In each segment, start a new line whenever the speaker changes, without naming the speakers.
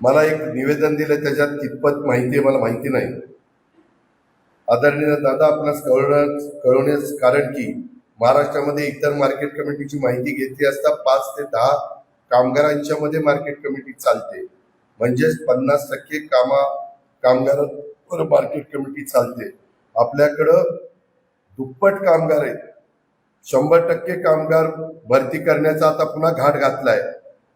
मला एक निवेदन दिलं त्याच्यात कितपत माहिती आहे मला माहिती नाही. आदरणीय दादा आपणास कळवण्यास कळवण्यास कारण की महाराष्ट्रामध्ये इतर मार्केट कमिटीची माहिती घेतली असता पाच ते दहा कामगारांच्या मध्ये मार्केट कमिटी चालते. म्हणजेच पन्नास टक्के कामा कामगारांवर मार्केट कमिटी चालते. आपल्याकडं दुप्पट कामगार आहेत. शंभर टक्के कामगार भरती करण्याचा आता पुन्हा घाट घातलाय.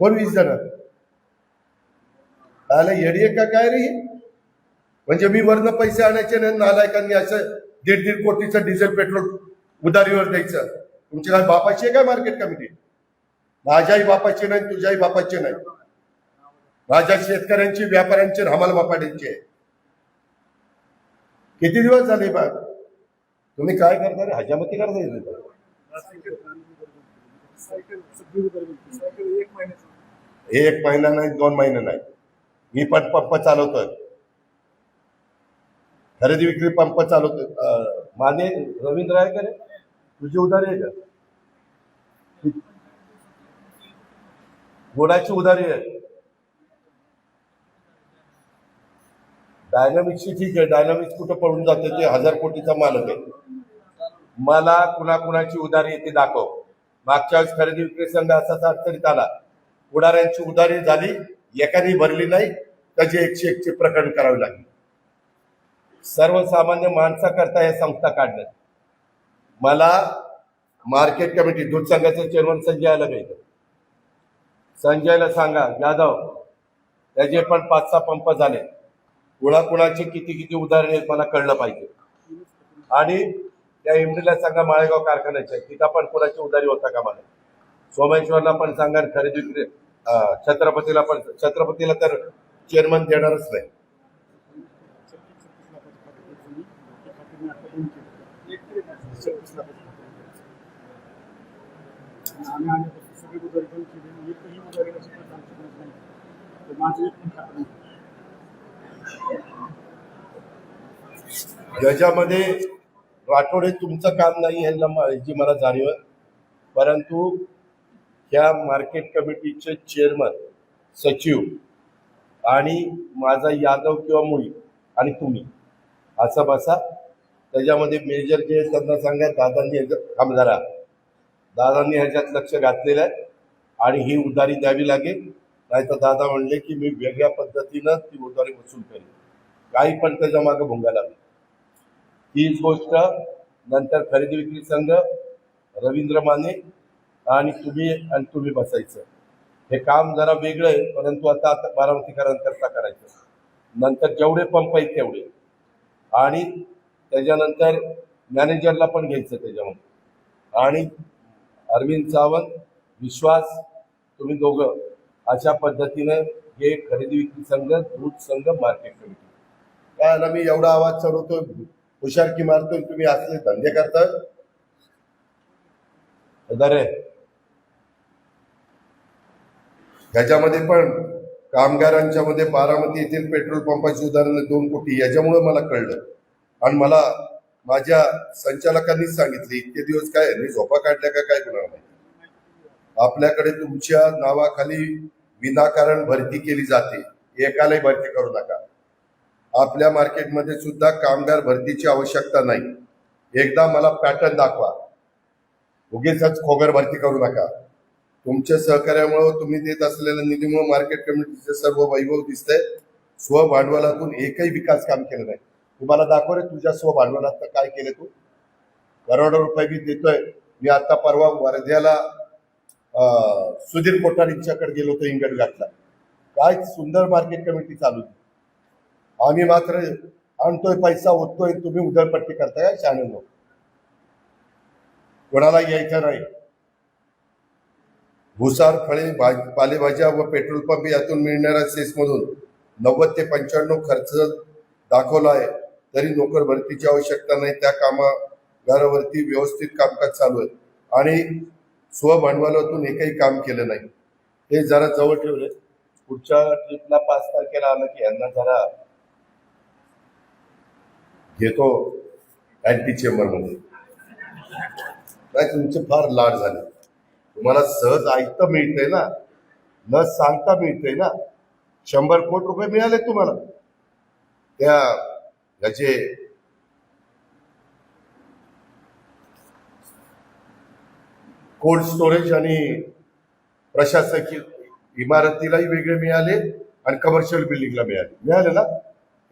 कोण वीस जण आला येडी का काय रे? म्हणजे मी वरनं पैसे आणायचे नाही नालायकांनी असं दीड दीड कोटीचं डिझेल पेट्रोल उधारीवर द्यायचं. तुमची काय बापाची आहे काय मार्केट कमिटी? माझ्याही बापाची नाही तुझ्याही बापाची नाही. माझ्या शेतकऱ्यांची व्यापाऱ्यांची आणि हमाल बापाड्यांची आहे. किती दिवस झाले बा तुम्ही काय करता रे हजामती करता एक महिना नाही दोन महिने नाही. मी पण पंप चालवतोय. खरेदी विक्री पंप चालवतोय. माने रवींद्र आहे का रे? तुझी उधारी आहे का? गोडाची उधारी आहे. डायनामिक्सची ठीक आहे. डायनामिक्स कुठं पडून जाते ते हजार कोटीचा मालक आहे. मला कुणाकुणाची उधारी येते ती दाखव. मागच्या वेळेस खरेदी विक्री संघ असाच अडचणीत आला. पुढाऱ्यांची उधारी झाली एकाने भरली नाही त्याचे एकशे एकशे प्रकरण करावे लागले. सर्वसामान्य माणसाकरता या संस्था काढण्यात मला मार्केट कमिटी दूध संघाचे चेअरमन संजयला भेट संजयला सांगा यादव त्याचे पण पाच सहा पंप झाले. कुणाकुणाचे किती किती उदाहरण आहेत मला कळलं पाहिजे. आणि त्या इमरीला सांगा माळेगाव कारखान्याच्या तिथं पण कोणाची उदारी होता का मला? सोमेश्वरला पण सांगा खरेदी विक्री छत्रपतीला पण छत्रपतीला तर चेअरमन देणारच नाही.
याच्यामध्ये आणि
राठोडे तुमचं काम नाही ह्याला ह्याची मला जाणीव आहे. परंतु ह्या मार्केट कमिटीचे चेअरमन सचिव आणि माझा यादव किंवा मुळी आणि तुम्ही असं बसा. त्याच्यामध्ये मेजर जे त्यांना सांगा दादांनी ह्याच्यात थांब दादांनी ह्याच्यात लक्ष घातलेलं आहे आणि ही उधारी द्यावी लागेल. नाही तर दादा म्हणले की मी वेगळ्या पद्धतीनं ती उधारी वसूल करेन. काही पण त्याच्यामागे भुंगा लागेल. हीच गोष्ट नंतर खरेदी विक्री संघ रवींद्र माने आणि तुम्ही आणि तुम्ही बसायचं. हे काम जरा वेगळं आहे परंतु आता आता बारामतीकरांकरता करायचं. नंतर जेवढे पंप आहेत तेवढे. आणि त्याच्यानंतर मॅनेजरला पण घ्यायचं त्याच्यामध्ये. आणि अरविंद सावंत विश्वास तुम्ही दोघं अशा पद्धतीनं हे खरेदी विक्री संघ दूध संघ मार्केट कमिटी. काय मी एवढा आवाज चढवतो हुशारकी मारतोय तुम्ही असले धंदे करता अरे ह्याच्यामध्ये पण कामगारांच्या मध्ये बारामती येथील पेट्रोल पंपाची उदाहरणं दोन कोटी याच्यामुळे मला कळलं. आणि मला माझ्या संचालकांनीच सांगितले इतके दिवस काय मी झोपा काढल्या का काय कुणाला माहिती? आपल्याकडे तुमच्या नावाखाली विनाकारण भरती केली जाते. एकालाही भरती करू नका. आपल्या मार्केटमध्ये सुद्धा कामगार भरतीची आवश्यकता नाही. एकदा मला पॅटर्न दाखवा. उगीच खोगर भरती करू नका. तुमच्या सहकार्यामुळं तुम्ही देत असलेल्या निधीमुळे मार्केट कमिटीचे सर्व वैभव दिसतंय. स्वभांडवलातून एकही विकास काम केलं नाही. तुम्हाला दाखव रे तुझ्या स्वभांडवलात काय केलं तू? करोडो रुपये मी देतोय. मी आता परवा वर्ध्याला सुधीर कोठारींच्याकडे गेलो होतो इंगड घातला काय सुंदर मार्केट कमिटी चालू आहे. आम्ही मात्र आणतोय पैसा ओततोय तुम्ही उधळपट्टी करताय काय लोक. कोणाला यायचं नाही. भुसार फळे भाज पालेभाज्या व पेट्रोल पंप यातून मिळणाऱ्या सेसमधून नव्वद ते पंच्याण्णव खर्च दाखवला आहे तरी नोकर भरतीची आवश्यकता नाही. त्या कामागारावरती व्यवस्थित कामकाज चालू आहे. आणि स्वभांडवलातून एकही काम केलं नाही. हे जरा जवळ ठेवले. पुढच्या ट्रिपला पाच तारखेला आलं की यांना जरा घेतो अँटी चेंबरमध्ये नाही तुमचे फार लाड झाले. तुम्हाला सहज ऐकता मिळतंय ना? न सांगता मिळतंय ना? शंभर कोटी रुपये मिळाले तुम्हाला. त्या याचे कोल्ड स्टोरेज आणि प्रशासकीय इमारतीलाही वेगळे मिळाले आणि कमर्शियल बिल्डिंगला मिळाले. मिळाले ना?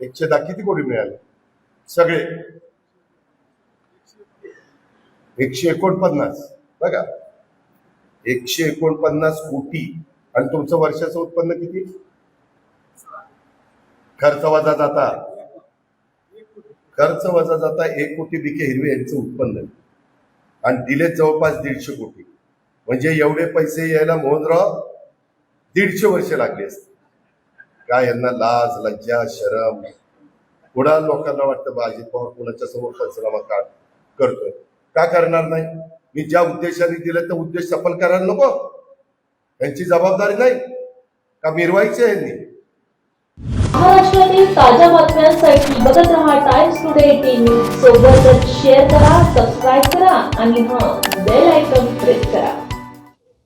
एकशे दहा किती कोटी मिळाले? सगळे. एकशे एकोणपन्नास. बघा. एकशे एकोणपन्नास कोटी. आणि तुमचं वर्षाचं उत्पन्न किती? खर्च वजा जाता. खर्च वजा जाता एक कोटी बिके हिरवे यांचं उत्पन्न. आणि दिले जवळपास दीडशे कोटी. म्हणजे एवढे पैसे यायला मोहनराव दीडशे वर्ष लागले असते. काय यांना लाज लज्जा शरम. थोडा लोकांना वाटतं बा अजित पवार कुणाच्या समोर पंचनामा का करतोय? का करणार नाही? मी ज्या उद्देशाने दिलं त्या उद्देश सफल करायला नको. त्यांची जबाबदारी नाही. का मिरवायची यांनी?
महाराष्ट्रातील ताज्या बातम्यांसाठी बघत रहा टाइम्स टुडे टीव्ही सोबतच शेअर करा सबस्क्राईब करा आणि हा बेल आयकॉन प्रेस करा.